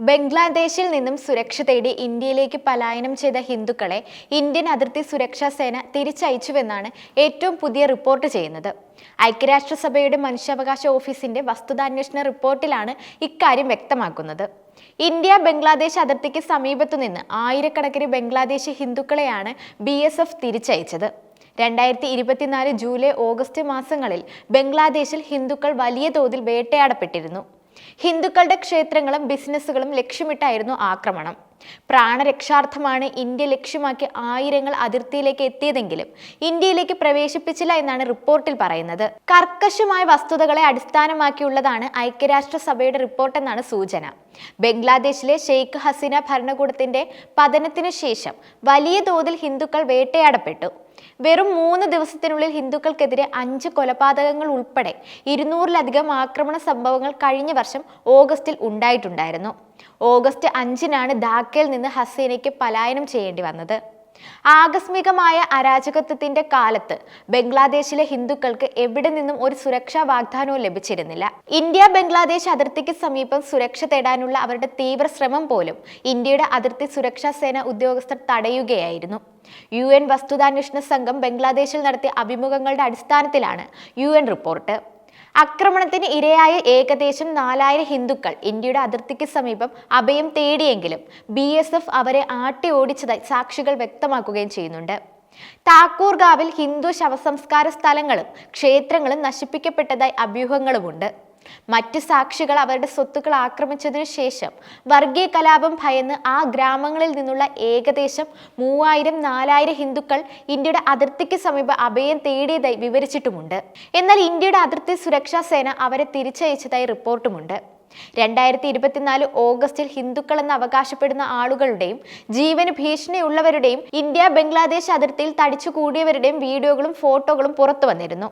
ബംഗ്ലാദേശിൽ നിന്നും സുരക്ഷ തേടി ഇന്ത്യയിലേക്ക് പലായനം ചെയ്ത ഹിന്ദുക്കളെ ഇന്ത്യൻ അതിർത്തി സുരക്ഷാ സേന തിരിച്ചയച്ചുവെന്നാണ് ഏറ്റവും പുതിയ റിപ്പോർട്ട് ചെയ്യുന്നത്. ഐക്യരാഷ്ട്രസഭയുടെ മനുഷ്യാവകാശ ഓഫീസിന്റെ വസ്തുതാന്വേഷണ റിപ്പോർട്ടിലാണ് ഇക്കാര്യം വ്യക്തമാക്കുന്നത്. ഇന്ത്യ ബംഗ്ലാദേശ് അതിർത്തിക്ക് സമീപത്തുനിന്ന് ആയിരക്കണക്കിന് ബംഗ്ലാദേശി ഹിന്ദുക്കളെയാണ് ബി തിരിച്ചയച്ചത്. രണ്ടായിരത്തി ഇരുപത്തിനാല് ജൂലൈ ഓഗസ്റ്റ് മാസങ്ങളിൽ ബംഗ്ലാദേശിൽ ഹിന്ദുക്കൾ വലിയ തോതിൽ വേട്ടയാടപ്പെട്ടിരുന്നു. ഹിന്ദുക്കളുടെ ക്ഷേത്രങ്ങളും ബിസിനസ്സുകളും ലക്ഷ്യമിട്ടായിരുന്നു ആക്രമണം. പ്രാണരക്ഷാർത്ഥമാണ് ഇന്ത്യ ലക്ഷ്യമാക്കി ആയിരങ്ങൾ അതിർത്തിയിലേക്ക് എത്തിയതെങ്കിലും ഇന്ത്യയിലേക്ക് പ്രവേശിപ്പിച്ചില്ല എന്നാണ് റിപ്പോർട്ടിൽ പറയുന്നത്. കർക്കശമായ വസ്തുതകളെ അടിസ്ഥാനമാക്കിയുള്ളതാണ് ഐക്യരാഷ്ട്രസഭയുടെ റിപ്പോർട്ട് എന്നാണ് സൂചന. ബംഗ്ലാദേശിലെ ഷെയ്ഖ് ഹസീന ഭരണകൂടത്തിന്റെ പതനത്തിനു ശേഷം വലിയ തോതിൽ ഹിന്ദുക്കൾ വേട്ടയാടപ്പെട്ടു. വെറും മൂന്ന് ദിവസത്തിനുള്ളിൽ ഹിന്ദുക്കൾക്കെതിരെ അഞ്ച് കൊലപാതകങ്ങൾ ഉൾപ്പെടെ ഇരുന്നൂറിലധികം ആക്രമണ സംഭവങ്ങൾ കഴിഞ്ഞ വർഷം ഓഗസ്റ്റിൽ ഉണ്ടായിട്ടുണ്ടായിരുന്നു. ഓഗസ്റ്റ് അഞ്ചിനാണ് ധാക്കയിൽ നിന്ന് ഹസീനയ്ക്ക് പലായനം ചെയ്യേണ്ടി വന്നത്. ആകസ്മികമായ അരാജകത്വത്തിന്റെ കാലത്ത് ബംഗ്ലാദേശിലെ ഹിന്ദുക്കൾക്ക് എവിടെ നിന്നും ഒരു സുരക്ഷാ വാഗ്ദാനവും ലഭിച്ചിരുന്നില്ല. ഇന്ത്യ ബംഗ്ലാദേശ് അതിർത്തിക്ക് സമീപം സുരക്ഷ തേടാനുള്ള അവരുടെ തീവ്ര ശ്രമം പോലും ഇന്ത്യയുടെ അതിർത്തി സുരക്ഷാ സേന ഉദ്യോഗസ്ഥർ തടയുകയായിരുന്നു. യു എൻ വസ്തുതാന്വേഷണ സംഘം ബംഗ്ലാദേശിൽ നടത്തിയ അഭിമുഖങ്ങളുടെ അടിസ്ഥാനത്തിലാണ് യു റിപ്പോർട്ട്. ആക്രമണത്തിന് ഇരയായ ഏകദേശം നാലായിരം ഹിന്ദുക്കൾ ഇന്ത്യയുടെ അതിർത്തിക്ക് സമീപം അഭയം തേടിയെങ്കിലും ബി അവരെ ആട്ടി ഓടിച്ചതായി സാക്ഷികൾ വ്യക്തമാക്കുകയും ചെയ്യുന്നുണ്ട്. താക്കൂർഗാവിൽ ഹിന്ദു ശവസംസ്കാര സ്ഥലങ്ങളും ക്ഷേത്രങ്ങളും നശിപ്പിക്കപ്പെട്ടതായി അഭ്യൂഹങ്ങളുമുണ്ട്. മറ്റ് സാക്ഷികൾ അവരുടെ സ്വത്തുക്കൾ ആക്രമിച്ചതിനു ശേഷം വർഗീയ കലാപം ഭയന്ന് ആ ഗ്രാമങ്ങളിൽ നിന്നുള്ള ഏകദേശം മൂവായിരം നാലായിരം ഹിന്ദുക്കൾ ഇന്ത്യയുടെ അതിർത്തിക്ക് സമീപം അഭയം തേടിയതായി വിവരിച്ചിട്ടുമുണ്ട്. എന്നാൽ ഇന്ത്യയുടെ അതിർത്തി സുരക്ഷാ സേന അവരെ തിരിച്ചയച്ചതായി റിപ്പോർട്ടുമുണ്ട്. രണ്ടായിരത്തി ഇരുപത്തിനാല് ഓഗസ്റ്റിൽ ഹിന്ദുക്കൾ എന്ന് അവകാശപ്പെടുന്ന ആളുകളുടെയും ജീവന് ഭീഷണിയുള്ളവരുടെയും ഇന്ത്യ ബംഗ്ലാദേശ് അതിർത്തിയിൽ തടിച്ചു കൂടിയവരുടെയും വീഡിയോകളും ഫോട്ടോകളും പുറത്തു വന്നിരുന്നു.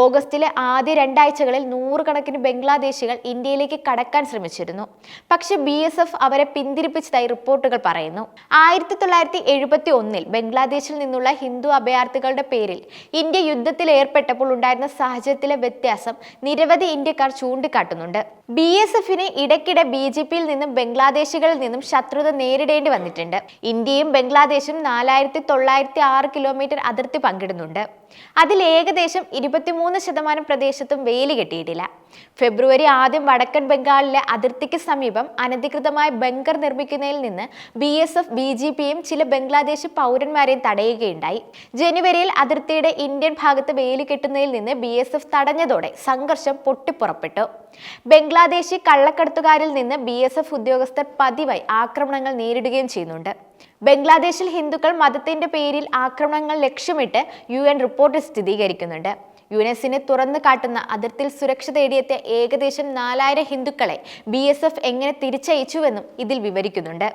ഓഗസ്റ്റിലെ ആദ്യ രണ്ടാഴ്ചകളിൽ നൂറുകണക്കിന് ബംഗ്ലാദേശികൾ ഇന്ത്യയിലേക്ക് കടക്കാൻ ശ്രമിച്ചിരുന്നു. പക്ഷേ ബി എസ് എഫ് അവരെ പിന്തിരിപ്പിച്ചതായി റിപ്പോർട്ടുകൾ പറയുന്നു. ആയിരത്തി തൊള്ളായിരത്തി എഴുപത്തി ഒന്നിൽ ബംഗ്ലാദേശിൽ നിന്നുള്ള ഹിന്ദു അഭയാർത്ഥികളുടെ പേരിൽ ഇന്ത്യ യുദ്ധത്തിൽ ഏർപ്പെട്ടപ്പോൾ ഉണ്ടായിരുന്ന സാഹചര്യത്തിലെ വ്യത്യാസം നിരവധി ഇന്ത്യക്കാർ ചൂണ്ടിക്കാട്ടുന്നുണ്ട്. ബി എസ് എഫിന് ഇടയ്ക്കിടെ ബി ജെ പിയിൽ നിന്നും ബംഗ്ലാദേശികളിൽ നിന്നും ശത്രുത നേരിടേണ്ടി വന്നിട്ടുണ്ട്. ഇന്ത്യയും ബംഗ്ലാദേശും നാലായിരത്തി തൊള്ളായിരത്തി ആറ് കിലോമീറ്റർ അതിർത്തി പങ്കിടുന്നുണ്ട്. അതിൽ ഏകദേശം ഇരുപത്തിമൂന്ന് ശതമാനം പ്രദേശത്തും വെയിൽ കെട്ടിയിട്ടില്ല. ഫെബ്രുവരി ആദ്യം വടക്കൻ ബംഗാളിലെ അതിർത്തിക്ക് സമീപം അനധികൃതമായ ബങ്കർ നിർമ്മിക്കുന്നതിൽ നിന്ന് B S F B J പിയും ചില ബംഗ്ലാദേശ് പൗരന്മാരെയും തടയുകയുണ്ടായി. ജനുവരിയിൽ അതിർത്തിയുടെ ഇന്ത്യൻ ഭാഗത്ത് വേലി കെട്ടുന്നതിൽ നിന്ന് ബി എസ് എഫ് തടഞ്ഞതോടെ സംഘർഷം പൊട്ടിപ്പുറപ്പെട്ടു. ബംഗ്ലാദേശി കള്ളക്കടത്തുകാരിൽ നിന്ന് ബി എസ് എഫ് ഉദ്യോഗസ്ഥർ പതിവായി ആക്രമണങ്ങൾ നേരിടുകയും ചെയ്യുന്നുണ്ട്. ബംഗ്ലാദേശിൽ ഹിന്ദുക്കൾ മതത്തിന്റെ പേരിൽ ആക്രമണങ്ങൾ ലക്ഷ്യമിട്ട് യു എൻ റിപ്പോർട്ട് സ്ഥിരീകരിക്കുന്നുണ്ട്. യുനെസിനെ തുറന്നു കാട്ടുന്ന അതിർത്തിയിൽ സുരക്ഷ തേടിയെത്തിയ ഏകദേശം നാലായിരം ഹിന്ദുക്കളെ ബി എങ്ങനെ തിരിച്ചയച്ചുവെന്നും ഇതിൽ വിവരിക്കുന്നുണ്ട്.